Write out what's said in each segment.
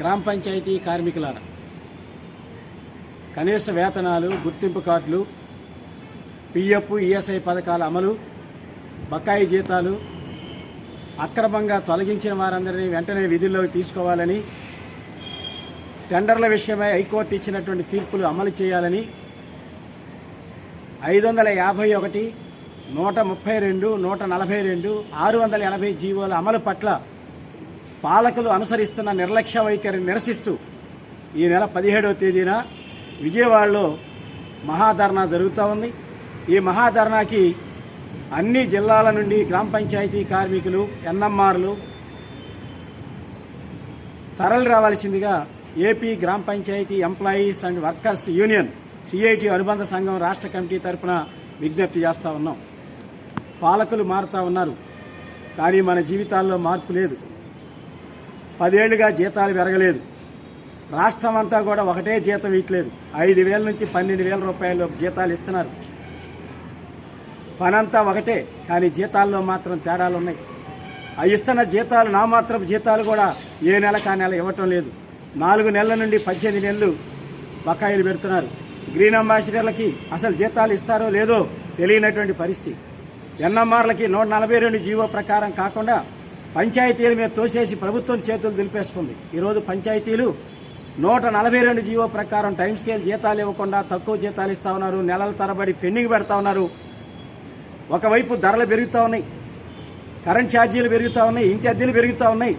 గ్రామ పంచాయతీ కార్మికులారా. కనీస వేతనాలు గుర్తింపు కార్డులు పిఎఫ్ ఈఎస్ఐ పథకాల అమలు బకాయి జీతాలు అక్రమంగా తొలగించిన వారందరినీ వెంటనే విధుల్లోకి తీసుకోవాలని టెండర్ల విషయమై హైకోర్టు ఇచ్చినటువంటి తీర్పులు అమలు చేయాలని ఐదు వందల యాభై ఒకటి నూట ముప్పై రెండు నూట నలభై రెండు ఆరు వందల ఎనభై జీవోల అమలు పట్ల పాలకులు అనుసరిస్తున్న నిర్లక్ష్య వైఖరిని నిరసిస్తూ ఈ నెల పదిహేడవ తేదీన విజయవాడలో మహాధర్నా జరుగుతూ ఉంది. ఈ మహాధర్నాకి అన్ని జిల్లాల నుండి గ్రామ పంచాయతీ కార్మికులు ఎన్ఎంఆర్లు తరలి రావాల్సిందిగా ఏపీ గ్రామ panchayat employees and workers union C I T అనుబంధ సంఘం రాష్ట్ర కమిటీ తరపున విజ్ఞప్తి చేస్తూ ఉన్నాం. పాలకులు మారుతూ ఉన్నారు. కానీ మన జీవితాల్లో మార్పు లేదు. పదేళ్ళుగా జీతాలు పెరగలేదు. రాష్ట్రం అంతా కూడా ఒకటే జీతం ఇట్లేదు ఐదు వేల నుంచి పన్నెండు వేల రూపాయలు జీతాలు ఇస్తున్నారు. పనంతా ఒకటే కానీ జీతాల్లో మాత్రం తేడాలు ఉన్నాయి ఆ ఇస్తున్న జీతాలు నా మాత్రం జీతాలు కూడా ఏ నెల కా నెల ఇవ్వటం లేదు. నాలుగు నెలల నుండి పద్దెనిమిది నెలలు బకాయిలు పెడుతున్నారు. గ్రీన్ అంబాసిడర్లకి అసలు జీతాలు ఇస్తారో లేదో తెలియనటువంటి పరిస్థితి. ఎన్ఎంఆర్లకి నూట నలభై రెండు జీవో ప్రకారం కాకుండా పంచాయతీల మీద తోసేసి ప్రభుత్వం చేతులు దులిపేసుకుంది. ఈరోజు పంచాయతీలు నూట నలభై రెండు జీవో ప్రకారం టైం స్కేల్ జీతాలు ఇవ్వకుండా తక్కువ జీతాలు ఇస్తా ఉన్నారు. నెలల తరబడి పెండింగ్ పెడతా ఉన్నారు. ఒకవైపు ధరలు పెరుగుతూ ఉన్నాయి. కరెంట్ ఛార్జీలు పెరుగుతూ ఉన్నాయి. ఇంటి అద్దెలు పెరుగుతూ ఉన్నాయి.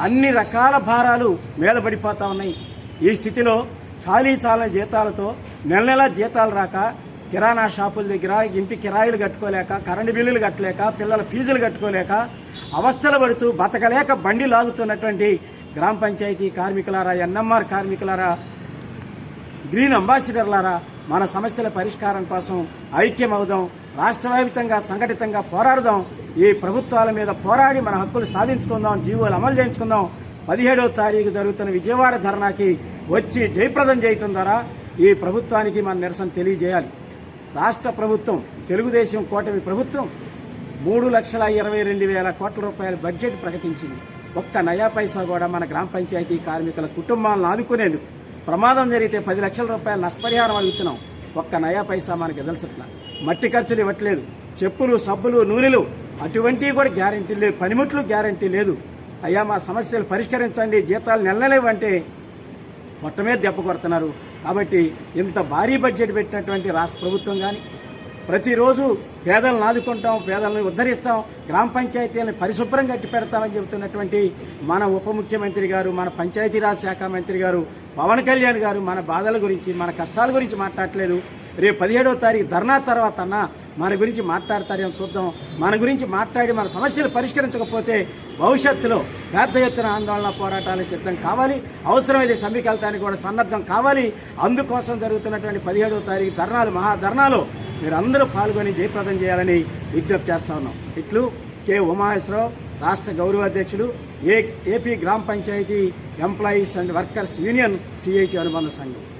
అన్ని రకాల భారాలు మీద పడిపోతూ ఉన్నాయి. ఈ స్థితిలో చాలీ చాలా జీతాలతో నెల నెల జీతాలు రాక కిరాణా షాపుల దగ్గర ఇంటి కిరాయిలు కట్టుకోలేక కరెంటు బిల్లులు కట్టలేక పిల్లల ఫీజులు కట్టుకోలేక అవస్థలు పడుతూ బతకలేక బండి లాగుతున్నటువంటి గ్రామ పంచాయతీ కార్మికులారా ఎన్ఎంఆర్ కార్మికులారా గ్రీన్ అంబాసిడర్లారా మన సమస్యల పరిష్కారం కోసం ఐక్యమవుదాం రాష్ట్ర సంఘటితంగా పోరాడుదాం ఈ ప్రభుత్వాల మీద పోరాడి మన హక్కులు సాధించుకుందాం జీవోలు అమలు చేయించుకుందాం. పదిహేడవ తారీఖు జరుగుతున్న విజయవాడ ధర్నాకి వచ్చి జయప్రదం చేయటం ద్వారా ఈ ప్రభుత్వానికి మన నిరసన తెలియజేయాలి. రాష్ట్ర ప్రభుత్వం తెలుగుదేశం కూటమి ప్రభుత్వం మూడు లక్షల ఇరవై రెండు వేల కోట్ల రూపాయల బడ్జెట్ ప్రకటించింది. ఒక్క నయా పైసా కూడా మన గ్రామ పంచాయతీ కార్మికుల కుటుంబాలను ఆదుకునేందుకు ప్రమాదం జరిగితే పది లక్షల రూపాయల నష్టపరిహారం అడుగుతున్నాం. ఒక్క నయా పైసా మనకి ఎదల్చట్లా మట్టి ఖర్చులు ఇవ్వట్లేదు. చెప్పులు సబ్బులు నూనెలు అటువంటివి కూడా గ్యారంటీ లేదు. పనిముట్లు గ్యారంటీ లేదు. అయ్యా మా సమస్యలు పరిష్కరించండి. జీతాలు నెలలేవంటే మొట్టమే దెబ్బ కొడుతున్నారు. కాబట్టి ఇంత భారీ బడ్జెట్ పెట్టినటువంటి రాష్ట్ర ప్రభుత్వం కానీ ప్రతిరోజు పేదలను ఆదుకుంటాం పేదలను ఉద్ధరిస్తాం గ్రామ పంచాయతీలను పరిశుభ్రం కట్టి పెడతామని చెబుతున్నటువంటి మన ఉప ముఖ్యమంత్రి గారు మన పంచాయతీరాజ్ శాఖ మంత్రి గారు పవన్ కళ్యాణ్ గారు మన బాధల గురించి మన కష్టాల గురించి మాట్లాడట్లేదు. రేపు పదిహేడవ తారీఖు ధర్నా తర్వాత అన్న మన గురించి మాట్లాడతారేమో చూద్దాం. మన గురించి మాట్లాడి మన సమస్యలు పరిష్కరించకపోతే భవిష్యత్తులో పెద్ద ఎత్తున ఆందోళన పోరాటాలు సిద్ధం కావాలి. అవసరమైతే సమీకల్తానికి కూడా సన్నద్ధం కావాలి. అందుకోసం జరుగుతున్నటువంటి పదిహేడవ తారీఖు ధర్నాలు మహాధర్నాలు అందరూ పాల్గొని జయప్రదం చేయాలని విజ్ఞప్తి చేస్తా ఉన్నాం. ఇట్లు కె. ఉమాహేశ్వరరావు రాష్ట్ర గౌరవాధ్యక్షుడు ఏ ఏపీ గ్రామ panchayat employees and workers union C I T అనుబంధ సంఘం.